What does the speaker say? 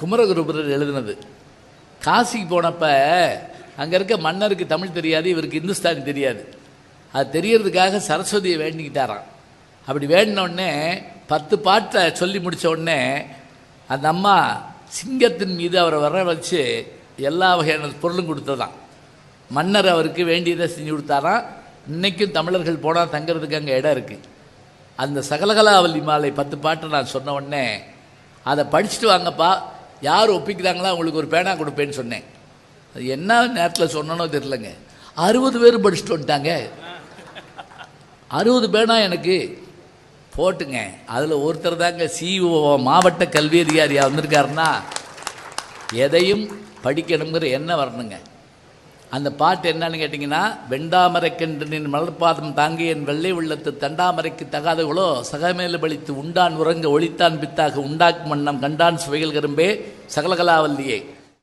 குமரகுருபரர் எழுதினது. காசிக்கு போனப்ப அங்கே இருக்க மன்னருக்கு தமிழ் தெரியாது இவருக்கு இந்துஸ்தானி தெரியாது. அது தெரியறதுக்காக சரஸ்வதியை வேண்டிக்கிட்டாராம். அப்படி வேண்டின உடனே பத்து பாட்டை சொல்லி முடித்த உடனே அந்த அம்மா சிங்கத்தின் மீது அவரை வர வச்சு எல்லா வகையான பொருளும் கொடுத்ததான் மன்னர் அவருக்கு வேண்டியதை செஞ்சு கொடுத்தாராம். இன்றைக்கும் தமிழர்கள் போனால் தங்குறதுக்கு அங்கே இடம் இருக்குது அந்த சகலகலாவல்லி மாலை பத்து பாட்டை நான் சொன்ன உடனே அதை படிச்சுட்டு வாங்கப்பா யார் ஒப்பிக்கிறாங்களோ அவங்களுக்கு ஒரு பேனா கொடுப்பேன்னு சொன்னேன். அது என்ன நேரத்தில் சொன்னனோ தெரிலங்க அறுபது பேர் படிச்சுட்டு வந்துட்டாங்க. அறுபது பேனா எனக்கு போட்டுங்க. அதில் ஒருத்தர் தாங்க சிஓ மாவட்ட கல்வி அதிகாரியாக வந்திருக்காருன்னா எதையும் படிக்கணுங்கிற என்ன வரணுங்க. அந்த பாட்டு என்னன்னு கேட்டிங்கன்னா வெண்டாமரைக்கன்றனின் மலர்பாதம் தாங்கி என் வெள்ளை உள்ளத்து தண்டாமரைக்கு தகாதவளோ சகமேல பலித்து உண்டான் உறங்க ஒளித்தான் பித்தாக உண்டாக்கும் வண்ணம் கண்டான் சுவைகள் கரும்பே சகலகலாவல்லியே